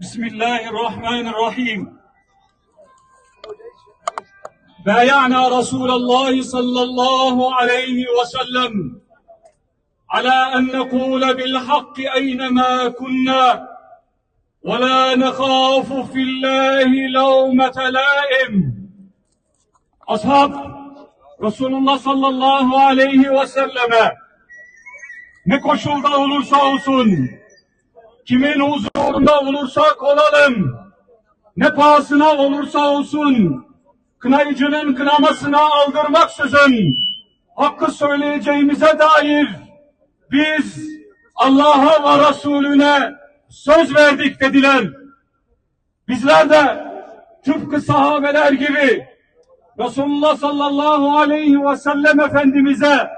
بسم الله الرحمن الرحيم. بايعنا رسول الله صلى الله عليه وسلم على أن نقول بالحق أينما كنا ولا نخاف في الله لومة لائم. Ashab Resulullah sallallahu aleyhi ve selleme ne koşulda olursa olsun kimin huzurunda olursak olalım ne pahasına olursa olsun kınayıcının kınamasına aldırmaksızın hakkı söyleyeceğimize dair biz Allah'a ve Resulüne söz verdik dediler. Bizler de tıpkı sahabeler gibi Resulullah sallallahu aleyhi ve sellem Efendimiz'e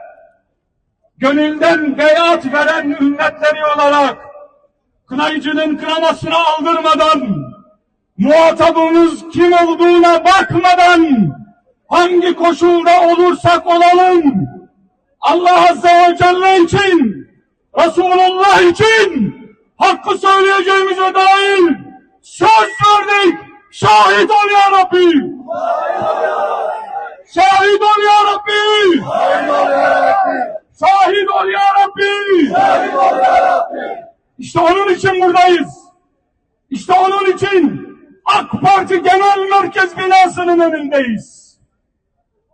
gönülden beyat veren ümmetleri olarak kınayıcının kınamasına aldırmadan muhatabımız kim olduğuna bakmadan hangi koşulda olursak olalım Allah Azze ve Celle için Resulullah için hakkı söyleyeceğimize dair söz verdik. Şahit ol ya Rabbi. Şahit ol ya Rabbi. Şahit ol ya Rabbi. İşte onun için buradayız. İşte onun için AK Parti Genel Merkez binasının önündeyiz.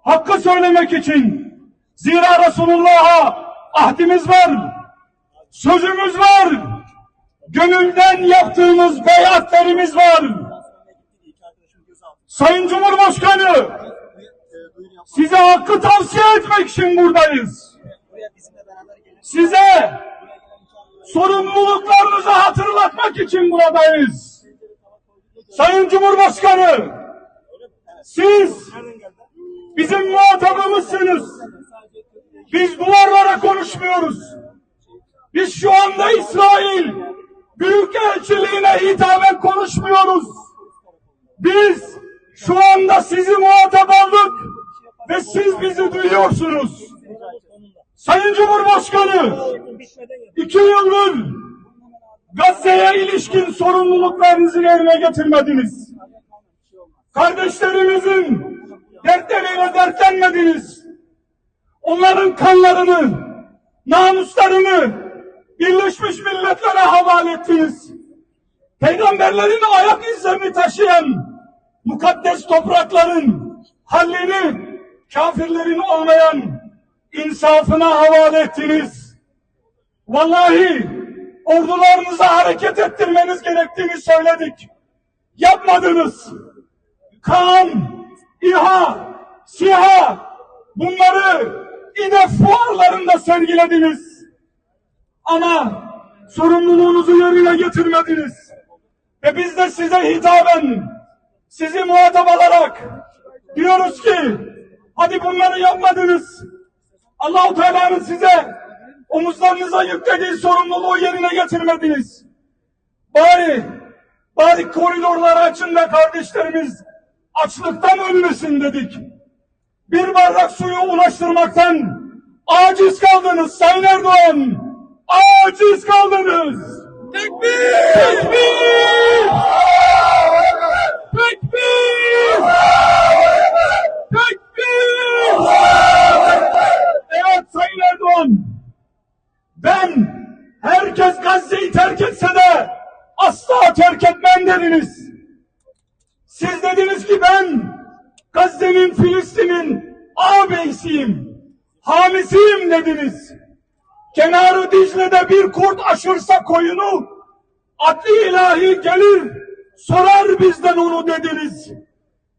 Hakkı söylemek için. Zira Resulullah'a ahdimiz var. Sözümüz var. Gönülden yaptığımız beyatlerimiz var. Sayın Cumhurbaşkanı, size hakkı tavsiye etmek için buradayız. Size sorumluluklarınızı hatırlatmak için buradayız. Sayın Cumhurbaşkanı, siz bizim muhatabımızsınız. Biz duvarlara konuşmuyoruz. Biz şu anda İsrail Büyükelçiliğine hitaben konuşmuyoruz. Biz şu anda sizi muhatap aldık ve siz bizi duyuyorsunuz. Sayın Cumhurbaşkanı, iki yıldır Gazze'ye ilişkin sorumluluklarınızı yerine getirmediniz. Kardeşlerimizin dertleriyle dertlenmediniz. Onların kanlarını, namuslarını Birleşmiş Milletler'e havale ettiniz. Peygamberlerin ayak izlerini taşıyan mukaddes toprakların hallini kafirlerin olmayan insafına havale ettiniz. Vallahi ordularınıza hareket ettirmeniz gerektiğini söyledik. Yapmadınız. Kan, İHA, SİHA bunları yine fuarlarında sergilediniz. Ama sorumluluğunuzu yerine getirmediniz. Ve biz de size hitaben, sizi muhatap alarak diyoruz ki hadi bunları yapmadınız. Allahu Teala'nın size omuzlarınıza yüklediği sorumluluğu yerine getirmediniz. Bari, bari koridorları açın da kardeşlerimiz açlıktan ölmesin dedik. Bir bardak suyu ulaştırmaktan aciz kaldınız Sayın Erdoğan. Aciz kaldınız. Tekbir! Tekbir! Tekbir! Erdoğan. Ben herkes Gazze'yi terk etse de asla terk etmem dediniz. Siz dediniz ki ben Gazze'nin Filistin'in ağabeysiyim, hamisiyim dediniz. Kenarı Dicle'de bir kurt aşırsa koyunu, adli ilahi gelir, sorar bizden onu dediniz.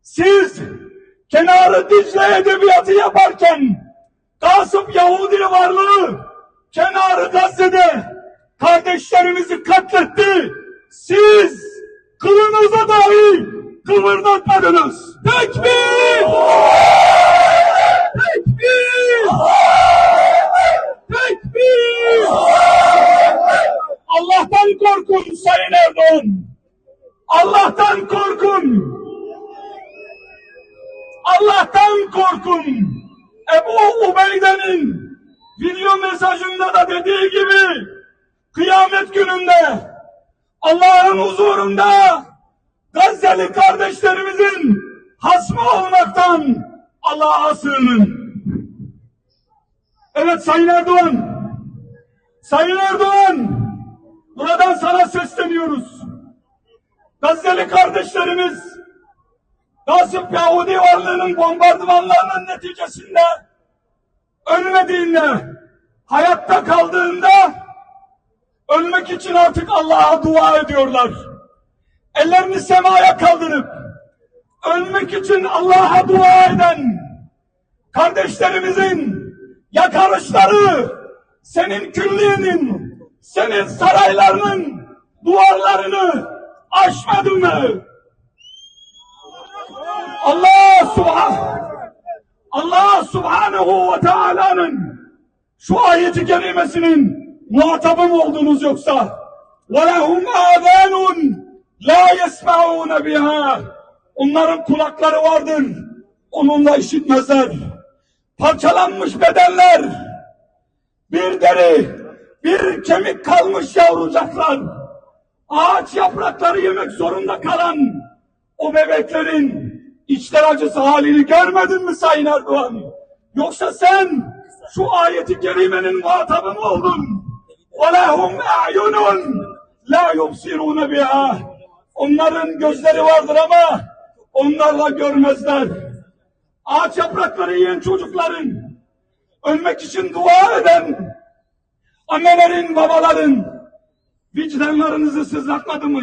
Siz kenarı Dicle edebiyatı yaparken, Kasım Yahudi varlığı kenarı Gazze'de kardeşlerimizi katletti. Siz kılınıza dahi kıvırdatmadınız. Tekbir! Tekbir! Tekbir! Allah'tan korkun Sayın Erdoğan. Allah'tan korkun. Allah'tan korkun. Ebu Ubeyde'nin video mesajında da dediği gibi kıyamet gününde Allah'ın huzurunda Gazze'li kardeşlerimizin hasmı olmaktan Allah'a sığının. Evet Sayın Erdoğan, Sayın Erdoğan, buradan sana sesleniyoruz. Gazze'li kardeşlerimiz, Gasip Yahudi varlığının bombardımanlarının neticesinde ölmediğinde, hayatta kaldığında ölmek için artık Allah'a dua ediyorlar. Ellerini semaya kaldırıp ölmek için Allah'a dua eden kardeşlerimizin yakarışları senin külliyenin, senin saraylarının duvarlarını aşmadı mı? Allah subhan Allah subhanehu ve teala'nın şu ayeti kerimesinin muhatabı mı oldunuz yoksa? وَلَهُمْ آذَانٌ لَا يَسْمَعُونَ بِهَا Onların kulakları vardır. Onunla işitmezler. Parçalanmış bedenler. Bir deri, bir kemik kalmış yavrucaklar. Ağaç yaprakları yemek zorunda kalan o bebeklerin içler acısı halini görmedin mi Sayın Erdoğan? Yoksa sen şu ayeti kerimenin muhatabı mı oldun? وَلَهُمْ اَعْيُنٌ لَا يُبْصِرُونَ بِهَا Onların gözleri vardır ama onlarla görmezler. Ağaç yaprakları yiyen çocukların, ölmek için dua eden annelerin, babaların vicdanlarınızı sızlatmadı mı?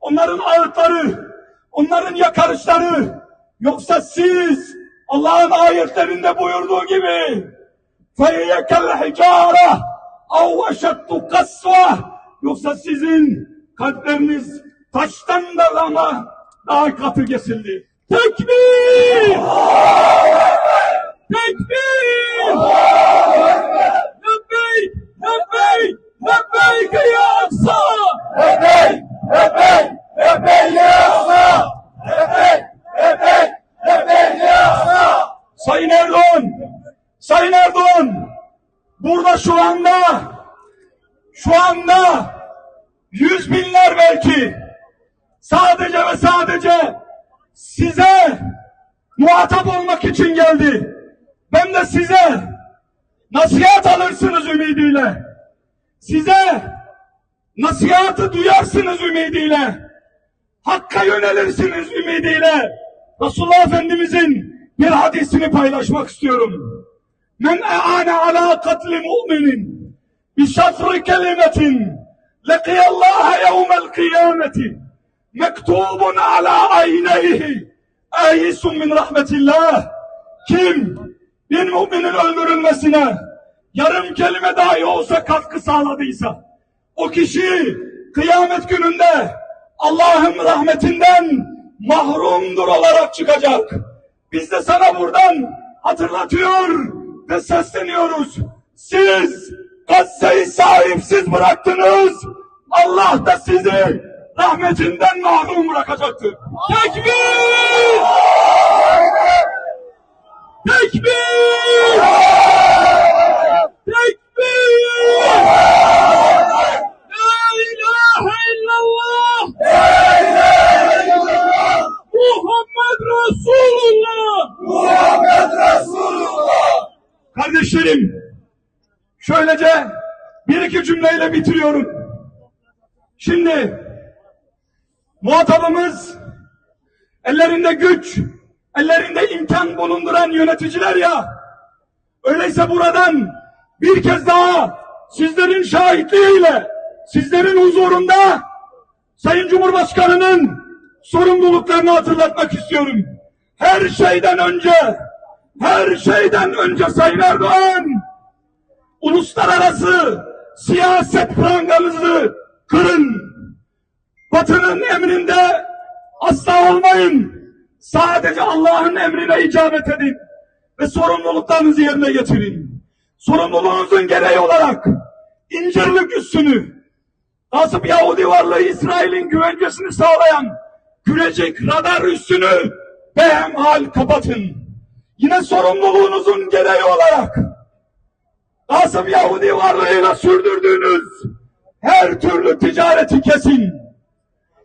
Onların ağıtları, onların yakarışları, yoksa siz Allah'ın ayetlerinde buyurduğu gibi فَيَّ كَالْحِجَارَةِ اَوْ اَشَدُّ قَسْوَةِ Yoksa sizin kalpleriniz taştan da ama daha katı kesildi. Tekbir! Tekbir! Lebbeyk! Lebbeyk! Lebbeyk Size muhatap olmak için geldi. Ben de size nasihat alırsınız ümidiyle. Size nasihatı duyarsınız ümidiyle. Hakka yönelirsiniz ümidiyle. Resulullah Efendimizin bir hadisini paylaşmak istiyorum. Men e'ane ala katli mu'minin bi şatri kelimetin leqiyallaha yevmel kıyameti mektubun ala ayneyhi ayisun min rahmetillah kim bir müminin öldürülmesine yarım kelime dahi olsa katkı sağladıysa o kişi kıyamet gününde Allah'ın rahmetinden mahrumdur olarak çıkacak. Biz de sana buradan hatırlatıyor ve sesleniyoruz. Siz Gazze'yi sahipsiz bıraktınız. Allah da sizi rahmetinden mahrum bırakacaktır. Tekbir! Tekbir! Tekbir! La ilahe illallah! Muhammed Resulullah! Muhammed Resulullah! Kardeşlerim, şöylece bir iki cümleyle bitiriyorum. Şimdi muhatabımız ellerinde güç, ellerinde imkan bulunduran yöneticiler ya. Öyleyse buradan bir kez daha sizlerin şahitliğiyle, sizlerin huzurunda Sayın Cumhurbaşkanı'nın sorumluluklarını hatırlatmak istiyorum. Her şeyden önce, her şeyden önce Sayın Erdoğan, uluslararası siyaset pranganızı kırın. Batı'nın emrinde asla olmayın. Sadece Allah'ın emrine icabet edin. Ve sorumluluklarınızı yerine getirin. Sorumluluğunuzun gereği olarak incirlik üssünü, Nasip Yahudi varlığı İsrail'in güvencesini sağlayan kürecik radar üssünü behemhal kapatın. Yine sorumluluğunuzun gereği olarak Nasip Yahudi varlığıyla sürdürdüğünüz her türlü ticareti kesin.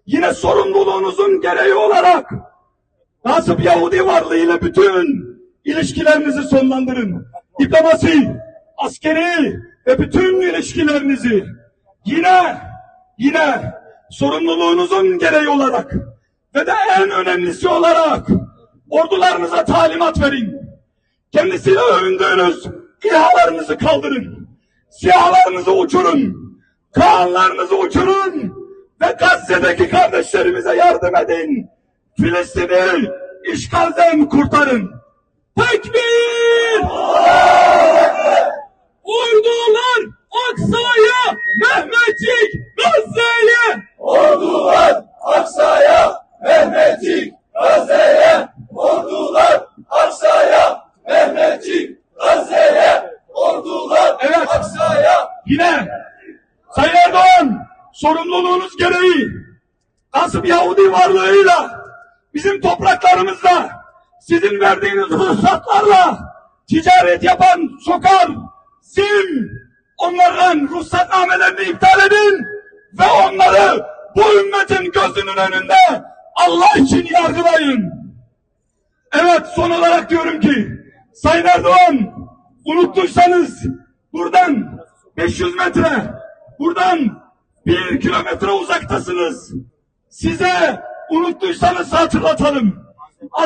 Yine sorumluluğunuzun gereği olarak Nasip Yahudi varlığıyla bütün ilişkilerinizi sonlandırın. Diplomasi, askeri ve bütün ilişkilerinizi yine yine sorumluluğunuzun gereği olarak ve de en önemlisi olarak ordularınıza talimat verin. Kendisiyle övündüğünüz İHA'larınızı kaldırın. SİHA'larınızı uçurun. Kağanlarınızı uçurun. Gazze'deki kardeşlerimize yardım edin. Filistin'i işgalden kurtarın. Tekbir! Ordular Aksa'ya, Mehmetçik, Gazze'ye! Ordular Aksa'ya, Mehmetçik, Gazze'ye. Ordular Aksa'ya, Mehmetçik, Gazze'ye. Ordular Evet. Aksa'ya. Yine Sayın Erdoğan sorumluluğunuz gereği nasıl Yahudi varlığıyla bizim topraklarımızda sizin verdiğiniz ruhsatlarla ticaret yapan Sokar, Sim onların ruhsatnamelerini iptal edin ve onları bu ümmetin gözünün önünde Allah için yargılayın. Evet son olarak diyorum ki Sayın Erdoğan unuttuysanız buradan 500 metre buradan bir kilometre uzaktasınız. Size unuttuysanız hatırlatalım.